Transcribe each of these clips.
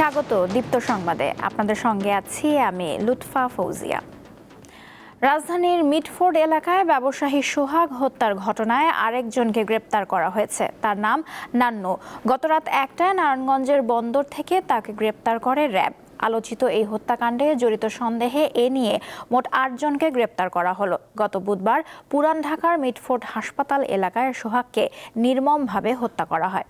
স্বাগত দীপ্ত সংবাদে। আপনাদের সঙ্গে আছি আমি লুৎফা ফৌজিয়া। রাজধানীর মিটফোর্ড এলাকায় ব্যবসায়ী সোহাগ হত্যার ঘটনায় আরেকজনকে গ্রেপ্তার করা হয়েছে। তার নাম নান্নু। গতরাত একটায় নারায়ণগঞ্জের বন্দর থেকে তাকে গ্রেপ্তার করে র্যাব। আলোচিত এই হত্যাকাণ্ডে জড়িত সন্দেহে এ নিয়ে মোট আটজনকে গ্রেপ্তার করা হলো। গত বুধবার পুরান ঢাকার মিটফোর্ড হাসপাতাল এলাকায় সোহাগকে নির্মমভাবে হত্যা করা হয়।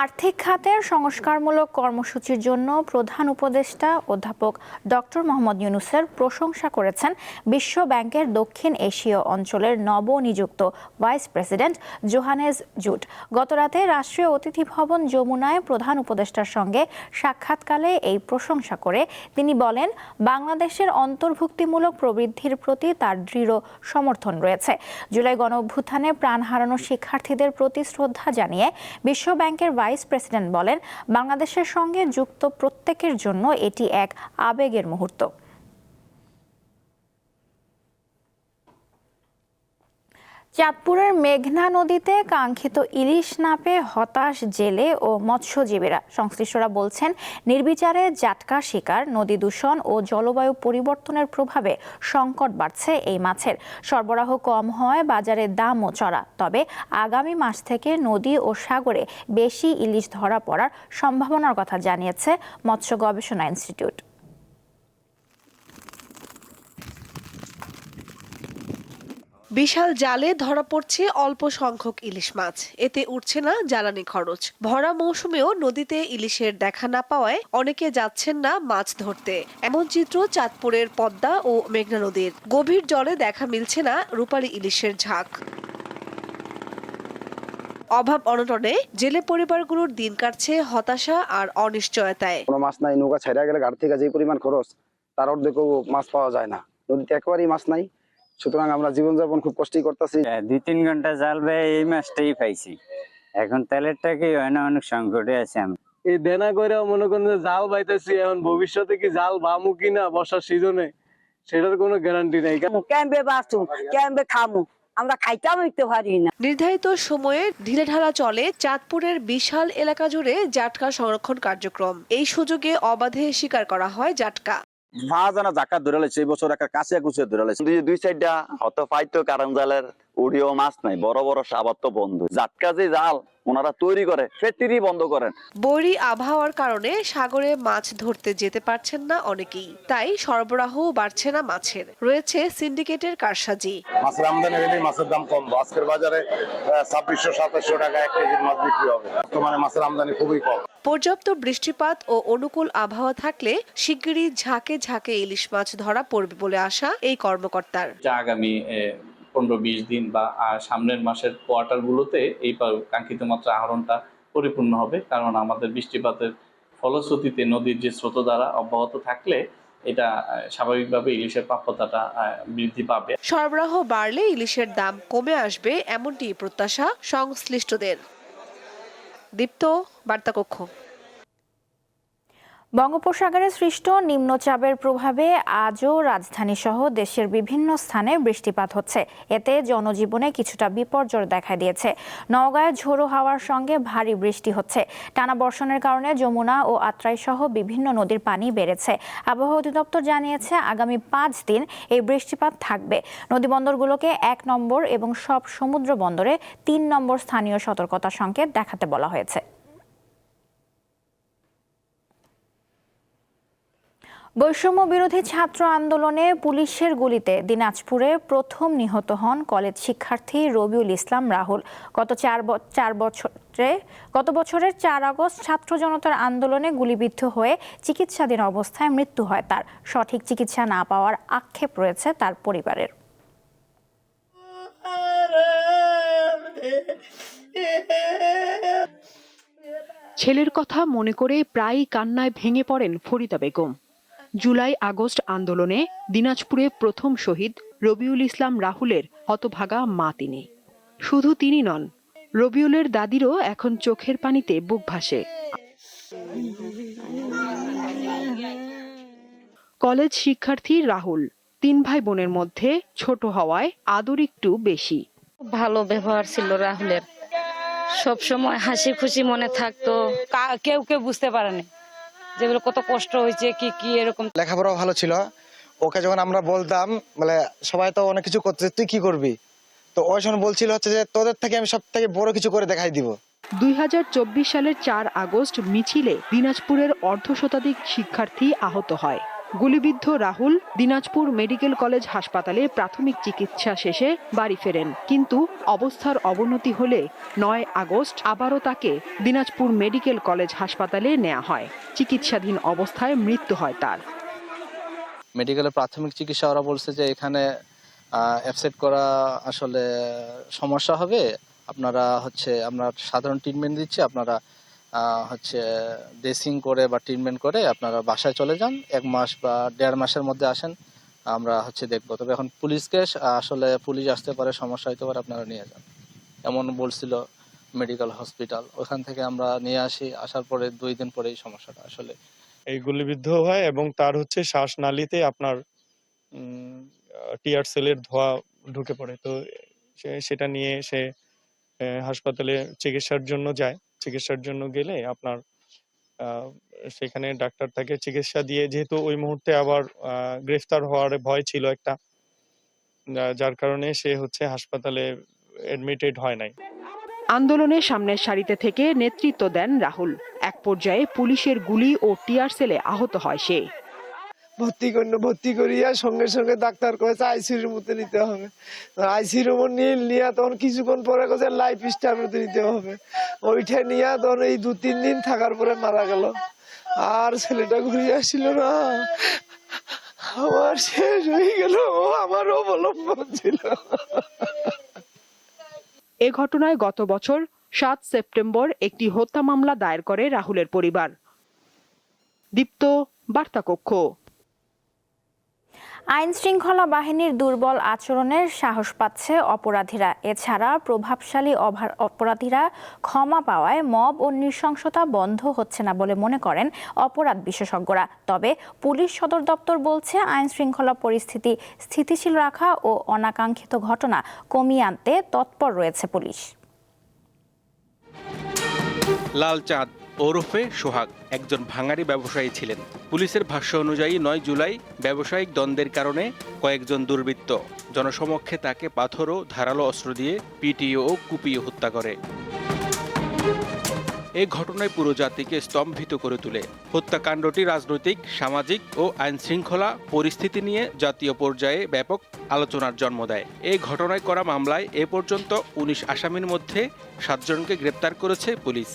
আর্থিক খাতের সংস্কারমূলক কর্মসূচির জন্য প্রধান উপদেষ্টা অধ্যাপক ডক্টর মোহাম্মদ ইউনুসের প্রশংসা করেছেন বিশ্ব ব্যাংকের দক্ষিণ এশীয় অঞ্চলের নবনিযুক্ত ভাইস প্রেসিডেন্ট জোহানেজ জুট। গতরাতে রাষ্ট্রীয় অতিথি ভবন যমুনায় প্রধান উপদেষ্টার সঙ্গে সাক্ষাৎকালে এই প্রশংসা করে তিনি বলেন, বাংলাদেশের অন্তর্ভুক্তিমূলক প্রবৃদ্ধির প্রতি তার দৃঢ় সমর্থন রয়েছে। জুলাই গণ অভ্যুত্থানে প্রাণ হারানো শিক্ষার্থীদের প্রতি শ্রদ্ধা জানিয়ে বিশ্ব ব্যাংকের ভাইস প্রেসিডেন্ট বলেন বাংলাদেশের সঙ্গে যুক্ত প্রত্যেকের জন্য এটি এক আবেগের মুহূর্ত। চাঁদপুরের মেঘনা নদীতে কাঙ্ক্ষিত ইলিশ না পেয়ে হতাশ জেলে ও মৎস্যজীবীরা। সংশ্লিষ্টরা বলছেন, নির্বিচারে জাটকা শিকার, নদী দূষণ ও জলবায়ু পরিবর্তনের প্রভাবে সংকট বাড়ছে এই মাছের। সরবরাহ কম হয় বাজারে দামও চড়া। তবে আগামী মাস থেকে নদী ও সাগরে বেশি ইলিশ ধরা পড়ার সম্ভাবনার কথা জানিয়েছে মৎস্য গবেষণা ইনস্টিটিউট। বিশাল জালে ধরা পড়ছে অল্প সংখ্যক ইলিশ মাছ। এতে উঠছে না জ্বালানি খরচ। ভরা মৌসুমেও নদীতে ইলিশের দেখা না পাওয়ায় অনেকে যাচ্ছেন না মাছ ধরতে। এমন চিত্র চাঁদপুরের পদ্মা ও মেঘনা নদীর। গভীর জলে দেখা মিলছে না রূপালী ইলিশের ঝাঁক। অভাব অনটনে জেলে পরিবারগুলোর দিন কাটছে হতাশা আর অনিশ্চয়তায়। কোনো মাছ নাই, নৌকা ছেড়ে গেলে ঘাট থেকে যে পরিমাণ খরচ, তার অর্ধেকও মাছ পাওয়া যায় না। নদীতে একেবারেই মাছ নাই সুতরাং আমরা জীবনযাপন খুব কষ্টই করতেছি। হ্যাঁ, দুই তিন ঘণ্টা জাল বেয়ে এই মাছটাই পাইছি। এখন তেলেরটা কি হয় না অনেক সংকটে আছে আমি। এই দেনা করে মনে করেন যে জাল বাইতেছি এখন ভবিষ্যতে কি জাল বামু কিনা বর্ষার সিজনে সেটার কোনো গ্যারান্টি নেই। ক্যাম্পে বাঁচুম ক্যাম্পে খামু আমরা খাইতেও হইতে পারি না। নির্ধারিত সময়ে ঢিলেঢালা চলে চাঁদপুরের বিশাল এলাকা জুড়ে জাটকা সংরক্ষণ কার্যক্রম। এই সুযোগে অবাধে শিকার করা হয় জাটকা। মহাজানা জাকাত ধরে লাইছে এই বছর একটা কাছে কুচে ধরে লাইছে। দুই দুই সাইডটা হত পাইতো কারণ জালের উড়িও মাছ নাই বড় বড় সাবাত তো বন্ধ। জাটকা যে জাল ওনারা তৈরি করে ফেটিরই বন্ধ করেন। বৈরী আবহাওয়ার কারণে সাগরে মাছ ধরতে যেতে পারছেন না অনেকেই তাই সরবরাহও বাড়ছে না মাছের। রয়েছে সিন্ডিকেটের কারসাজি। মাছের আমদানি হলে মাছের দাম কম। আজকের বাজারে ছাব্বিশশো সাতাশশো টাকা এক কেজির মাছ বিক্রি হবে। বর্তমানে মাছের আমদানি খুবই কম। পর্যাপ্ত বৃষ্টিপাত ও অনুকূল আবহাওয়া থাকলে শিগগিরই ঝাঁকে ঝাঁকে ইলিশ মাছ ধরা পড়বে বলে আশা এই কর্মকর্তার। যা আগামী পনেরো বিশ দিন বা সামনের মাসের কোয়ার্টারগুলোতে এই কাঙ্ক্ষিত মাত্রা আহরণটা পরিপূর্ণ হবে। কারণ আমাদের বৃষ্টিপাতের ফলশ্রুতিতে নদীর যে স্রোতধারা অব্যাহত থাকলে এটা স্বাভাবিকভাবে ইলিশের প্রাপ্যতাটা বৃদ্ধি পাবে। সরবরাহ বাড়লে ইলিশের দাম কমে আসবে এমনটি প্রত্যাশা সংশ্লিষ্টদের। দীপ্ত বার্তাকক্ষ। বঙ্গোপসাগরে সৃষ্ট নিম্নচাপের প্রভাবে আজও রাজধানী সহ দেশের বিভিন্ন স্থানে বৃষ্টিপাত হচ্ছে। এতে জনজীবনে কিছুটা বিপর্যয় দেখা দিয়েছে। নওগাঁয় ঝোড়ো হাওয়ার সঙ্গে ভারী বৃষ্টি হচ্ছে। টানা বর্ষণের কারণে যমুনা ও আত্রাই সহ বিভিন্ন নদীর পানি বেড়েছে। আবহাওয়া অধিদপ্তর জানিয়েছে, আগামী পাঁচ দিন এই বৃষ্টিপাত থাকবে। নদীবন্দরগুলোকে এক নম্বর এবং সব সমুদ্র বন্দরে তিন নম্বর স্থানীয় সতর্কতা সংকেত দেখাতে বলা হয়েছে। বৈষম্য বিরোধী ছাত্র আন্দোলনে পুলিশের গুলিতে দিনাজপুরে প্রথম নিহত হন কলেজ শিক্ষার্থী রবিউল ইসলাম রাহুল। গত চার চার বছরে, গত বছরের চার আগস্ট ছাত্র জনতার আন্দোলনে গুলিবিদ্ধ হয়ে চিকিৎসাধীন অবস্থায় মৃত্যু হয় তার। সঠিক চিকিৎসা না পাওয়ার আক্ষেপ রয়েছে তার পরিবারের। ছেলের কথা মনে করে প্রায়ই কান্নায় ভেঙে পড়েন ফরিদা বেগম। জুলাই আগস্ট আন্দোলনে দিনাজপুরে প্রথম শহীদ রবিউল ইসলাম রাহুলের হতভাগা মা তিনি। শুধু তিনি নন রবিউলের দাদিরও এখন চোখের পানিতে বুক ভাসে। কলেজ শিক্ষার্থী রাহুল তিন ভাই বোনের মধ্যে ছোট হওয়ায় আদর একটু বেশি। ভালো ব্যবহার ছিল রাহুলের। সব সময় হাসি খুশি মনে থাকতো। কেউ কেউ বুঝতে পারেনি। যেগুলো কত কষ্ট হয়েছে কি কি এরকম। লেখাপড়াও ভালো ছিল। ওকে যখন আমরা বলতাম মানে সবাই তো অনেক কিছু করতে তুই কি করবি? তো ওই সময় বলছিল হচ্ছে যে তোদের থেকে আমি সব থেকে বড় কিছু করে দেখাই দিব। দুই হাজার চব্বিশ সালের চার আগস্ট মিছিলে দিনাজপুরের অর্ধ শতাধিক শিক্ষার্থী আহত হয়। গুলিবিদ্ধ রাহুল দিনাজপুর মেডিকেল কলেজ হাসপাতালে প্রাথমিক চিকিৎসা শেষে বাড়ি ফেরেন। কিন্তু অবস্থার অবনতি হলে নয় আগস্ট আবারও তাকে দিনাজপুর মেডিকেল কলেজ হাসপাতালে নেওয়া হয়। চিকিৎসাধীন অবস্থায় মৃত্যু হয় তার। মেডিকেলে প্রাথমিক চিকিৎসা ওরা বলছে যে এখানে অ্যাবসেট করা আসলে সমস্যা হবে। আপনারা হচ্ছে, আমরা সাধারণ ট্রিটমেন্ট দিচ্ছি, আপনারা হচ্ছে ড্রেসিং করে বা ট্রিটমেন্ট করে আপনারা বাসায় চলে যান, এক মাস বা দেড় মাসের মধ্যে আসেন, আমরা হচ্ছে দেখব। তবে এখন পুলিশকে আসলে পুলিশ আসতে পারে, সমস্যা হতে পারে, আপনারা নিয়ে যান। এমন বলছিল মেডিকেল হসপিটাল। ওখান থেকে আমরা নিয়ে আসি, আসার পরে দুই দিন পরেই সমস্যাটা আসলে। এই গুলিবিদ্ধ হয় এবং তার হচ্ছে শ্বাসনালীতে আপনার টিয়ার সেলের ধোয়া ঢুকে পড়ে। তো সেটা নিয়ে সে হাসপাতালে চিকিৎসার জন্য যায়। চিকিৎসার জন্য গেলে আপনার সেখানে ডাক্তার তাকে চিকিৎসা দিয়ে যেহেতু ওই মুহূর্তে আবার গ্রেফতার হওয়ার ভয় ছিল একটা যার কারণে সে হচ্ছে হাসপাতালে এডমিটেড হয় নাই। আন্দোলনের সামনের সারিতে থেকে নেতৃত্ব দেন রাহুল। এক পর্যায়ে পুলিশের গুলি ও টিয়ার সেলে আহত হয় সে। ভর্তি করল ভর্তি করিয়া সঙ্গে সঙ্গে ডাক্তার কয়েছে আইসি রুম মধ্যে নিতে হবে। আইসি রুম নিয়ে নিয়ে তখন কিছুক্ষণ পরে কাছে লাইফ স্টাইল মধ্যে নিতে হবে। ওইটা নিয়ে তখন এই দু তিন দিন থাকার পরে মারা গেল। আর ছেলেটা ঘুরে আসছিল না। আমার শেষ হয়ে গেল। ও আমার অবলম্বন ছিল। এ ঘটনায় গত বছর সাত সেপ্টেম্বর একটি হত্যা মামলা দায়ের করে রাহুলের পরিবার। দীপ্ত বার্তা কক্ষ আইন শৃঙ্খলা বাহিনীর দুর্বল আচরণের সাহস পাচ্ছে অপরাধীরা। এছাড়া প্রভাবশালী অপরাধীরা ক্ষমা পাওয়ায় মব ও নৃশংসতা বন্ধ হচ্ছে না বলে মনে করেন অপরাধ বিশেষজ্ঞরা। তবে পুলিশ সদর দপ্তর বলছে আইন শৃঙ্খলা পরিস্থিতি স্থিতিশীল রাখা ও অনাকাঙ্ক্ষিত ঘটনা কমিয়ে আনতে তৎপর রয়েছে পুলিশ। লাল চাঁদ। ওরফে সোহাগ একজন ভাঙারি ব্যবসায়ী ছিলেন। পুলিশের ভাষ্য অনুযায়ী নয় জুলাই ব্যবসায়িক দ্বন্দ্বের কারণে কয়েকজন দুর্বৃত্ত জনসমক্ষে তাকে পাথর ও ধারালো অস্ত্র দিয়ে পিটিয়ে ও কুপিয়ে হত্যা করে। এই ঘটনায় পুরো জাতিকে স্তম্ভিত করে তোলে। হত্যাকাণ্ডটি রাজনৈতিক, সামাজিক ও আইন শৃঙ্খলা পরিস্থিতি নিয়ে জাতীয় পর্যায়ে ব্যাপক আলোচনার জন্ম দেয়। এই ঘটনায় করা মামলায় এ পর্যন্ত উনিশ আসামির মধ্যে সাতজনকে গ্রেপ্তার করেছে পুলিশ।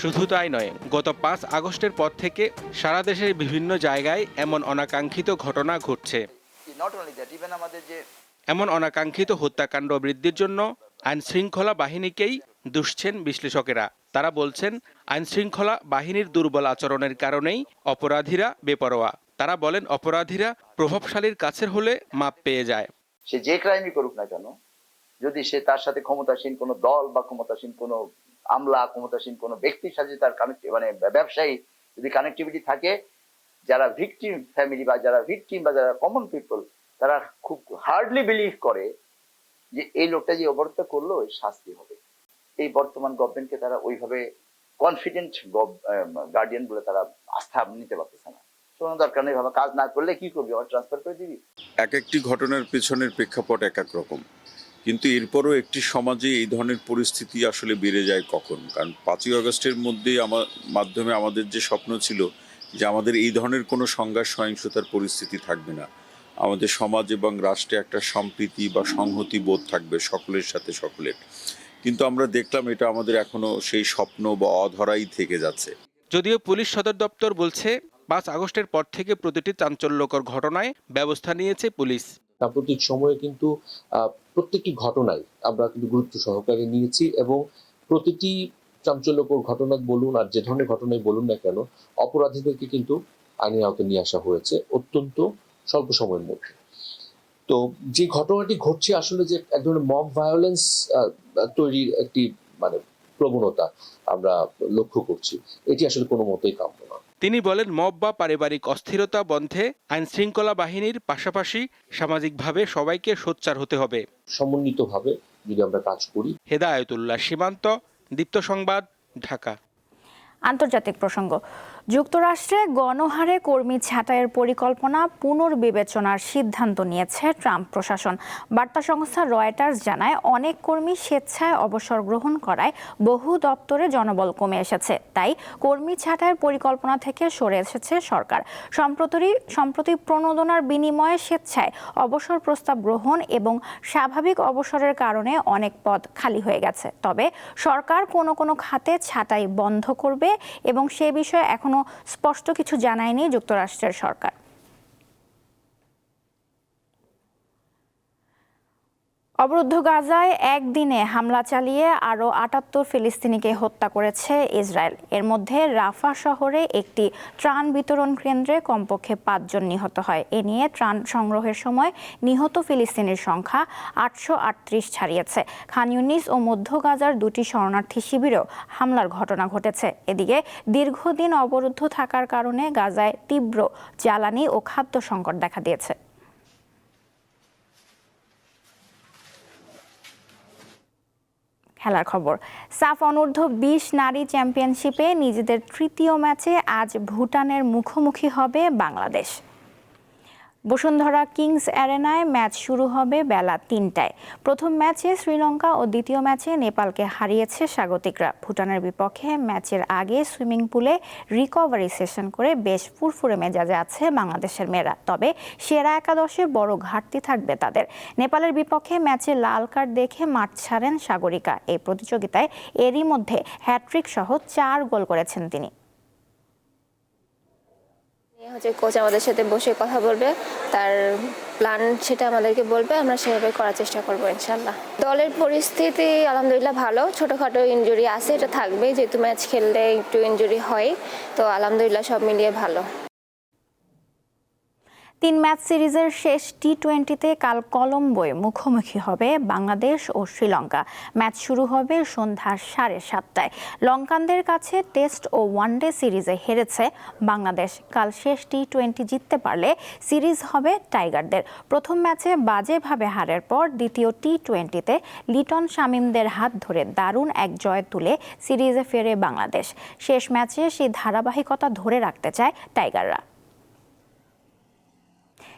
শুধু তাই নয় গত পাঁচ আগস্টের পর থেকে সারা দেশের বিভিন্ন জায়গায় এমন অনাকাঙ্ক্ষিত ঘটনা ঘটছে। এমন অনাকাঙ্ক্ষিত হত্যাকাণ্ড বৃদ্ধির জন্য আইন শৃঙ্খলা বাহিনীকেই দুষছেন বিশ্লেষকেরা। তারা বলছেন আইন শৃঙ্খলা বাহিনীর দুর্বল আচরণের কারণেই অপরাধীরা বেপরোয়া। তারা বলেন অপরাধীরা প্রভাবশালীর কাছের হলে মাপ পেয়ে যায়। সে যে ক্রাইমই করুক না কেন যদি সে তার সাথে ক্ষমতাসীন কোনো দল বা ক্ষমতাসীন কোনো আমলা, ক্ষমতাসীন কোনো ব্যক্তির সাথে তার কানেক্ট মানে ব্যবসায়ী যদি কানেক্টিভিটি থাকে, যারা ভিকটিম ফ্যামিলি বা যারা ভিকটিম বা যারা কমন পিপল তারা খুব হার্ডলি বিলিভ করে যে এই লোকটা যে অবরোধ করল, এর শাস্তি হবে। এই বর্তমান গভর্নমেন্টকে তারা ওইভাবে কনফিডেন্ট গার্ডিয়ান বলে তারা আস্থা নিতে পারতেছে না। কোনো দরকার নেই ভাবে কাজ না করলে কি করবি? আমার ট্রান্সফার করে দিবি। এক একটি ঘটনার পেছনের প্রেক্ষাপট এক এক রকম। কিন্তু এরপরও একটি সমাজে এই ধরনের পরিস্থিতি আসলে বেড়ে যায় কখন? কারণ পাঁচই আগস্টের মধ্যে আমার মাধ্যমে আমাদের যে স্বপ্ন ছিল যে আমাদের এই ধরনের কোনো সংঘাত, সহিংসতার পরিস্থিতি থাকবে না। আমাদের সমাজ এবং রাষ্ট্রে একটা সম্প্রীতি বা সংহতি বোধ থাকবে সকলের সাথে সকলের। কিন্তু আমরা দেখলাম এটা আমাদের এখনও সেই স্বপ্ন বা অধরাই থেকে যাচ্ছে। যদিও পুলিশ সদর দপ্তর বলছে, পাঁচ আগস্টের পর থেকে প্রতিটি চাঞ্চল্যকর ঘটনায় ব্যবস্থা নিয়েছে পুলিশ। সাম্প্রতিক সময়ে কিন্তু প্রত্যেকটি ঘটনায় আমরা কিন্তু গুরুত্ব সহকারে নিয়েছি এবং প্রতিটি চাঞ্চল্যকর ঘটনা বলুন আর যে ধরনের ঘটনাই বলুন না কেন, অপরাধীদেরকে কিন্তু আইনের আওতায় নিয়ে আসা হয়েছে অত্যন্ত স্বল্প সময়ের মধ্যে। তো যে ঘটনাটি ঘটছে আসলে যে এক ধরনের মব ভায়োলেন্স তৈরির একটি মানে প্রবণতা আমরা লক্ষ্য করছি। এটি আসলে কোনো মতেই কাম্য না। তিনি বলেন মব বা পারিবারিক অস্থিরতা বন্ধে আইন শৃঙ্খলা বাহিনীর পাশাপাশি সামাজিকভাবে সবাইকে সোচ্চার হতে হবে। সমন্বিতভাবে যদি আমরা কাজ করি। হেদায়তুল্লাহ সীমান্ত দীপ্ত সংবাদ ঢাকা। আন্তর্জাতিক প্রসঙ্গ। যুক্তরাষ্ট্রে গণহারে কর্মী ছাঁটাইয়ের পরিকল্পনা পুনর্বিবেচনার সিদ্ধান্ত নিয়েছে ট্রাম্প প্রশাসন। বার্তা সংস্থা রয়টার্স জানায়, অনেক কর্মী স্বেচ্ছায় অবসর গ্রহণ করায় বহু দপ্তরে জনবল কমে এসেছে। তাই কর্মী ছাঁটাইয়ের পরিকল্পনা থেকে সরে এসেছে সরকার। সম্প্রতি সম্প্রতি প্রণোদনার বিনিময়ে স্বেচ্ছায় অবসর প্রস্তাব গ্রহণ এবং স্বাভাবিক অবসরের কারণে অনেক পদ খালি হয়ে গেছে। তবে সরকার কোনো কোনো খাতে ছাঁটাই বন্ধ করবে এবং সে বিষয়ে এখনও স্পষ্ট কিছু জানায়নি যুক্তরাষ্ট্রের সরকার। অবরুদ্ধ গাজায় একদিনে হামলা চালিয়ে আরও আটাত্তর ফিলিস্তিনিকে হত্যা করেছে ইসরায়েল। এর মধ্যে রাফা শহরে একটি ত্রাণ বিতরণ কেন্দ্রে কমপক্ষে পাঁচজন নিহত হয়। এ নিয়ে ত্রাণ সংগ্রহের সময় নিহত ফিলিস্তিনির সংখ্যা আটশো আটত্রিশ ছাড়িয়েছে। খান ইউনিস ও মধ্য গাজার দুটি শরণার্থী শিবিরেও হামলার ঘটনা ঘটেছে। এদিকে দীর্ঘদিন অবরুদ্ধ থাকার কারণে গাজায় তীব্র জ্বালানি ও খাদ্য সংকট দেখা দিয়েছে। খেলার খবর। সাফ অনূর্ধ্ব বিশ নারী চ্যাম্পিয়নশিপে নিজেদের তৃতীয় ম্যাচে আজ ভুটানের মুখোমুখি হবে বাংলাদেশ। বসুন্ধরা কিংস অ্যারেনায় ম্যাচ শুরু হবে বেলা তিনটায়। প্রথম ম্যাচে শ্রীলঙ্কা ও দ্বিতীয় ম্যাচে নেপালকে হারিয়েছে স্বাগতিকরা। ভুটানের বিপক্ষে ম্যাচের আগে সুইমিং পুলে রিকভারি সেশন করে বেশ ফুরফুরে মেজাজে আছে বাংলাদেশের মেয়েরা। তবে সেরা একাদশে বড় ঘাটতি থাকবে তাদের। নেপালের বিপক্ষে ম্যাচে লাল কার্ড দেখে মাঠ ছাড়েন সাগরিকা। এই প্রতিযোগিতায় এরই মধ্যে হ্যাট্রিক সহ চার গোল করেছেন তিনি। হচ্ছে কোচ আমাদের সাথে বসে কথা বলবে, তার প্ল্যান সেটা আমাদেরকে বলবে, আমরা সেভাবে করার চেষ্টা করব ইনশাল্লাহ। দলের পরিস্থিতি আলহামদুলিল্লাহ ভালো, ছোটোখাটো ইঞ্জুরি আছে, এটা থাকবে যেহেতু ম্যাচ খেললে একটু ইঞ্জুরি হয়, তো আলহামদুলিল্লাহ সব মিলিয়ে ভালো। তিন ম্যাচ সিরিজের শেষ টি টোয়েন্টিতে কাল কলম্বোয় মুখোমুখি হবে বাংলাদেশ ও শ্রীলঙ্কা। ম্যাচ শুরু হবে সন্ধ্যা সাড়ে সাতটায়। লঙ্কানদের কাছে টেস্ট ও ওয়ানডে সিরিজে হেরেছে বাংলাদেশ। কাল শেষ টি টোয়েন্টি জিততে পারলে সিরিজ হবে টাইগারদের। প্রথম ম্যাচে বাজেভাবে হারের পর দ্বিতীয় টি টোয়েন্টিতে লিটন শামিমদের হাত ধরে দারুণ এক জয় তুলে সিরিজে ফেরে বাংলাদেশ। শেষ ম্যাচে সেই ধারাবাহিকতা ধরে রাখতে চায় টাইগাররা।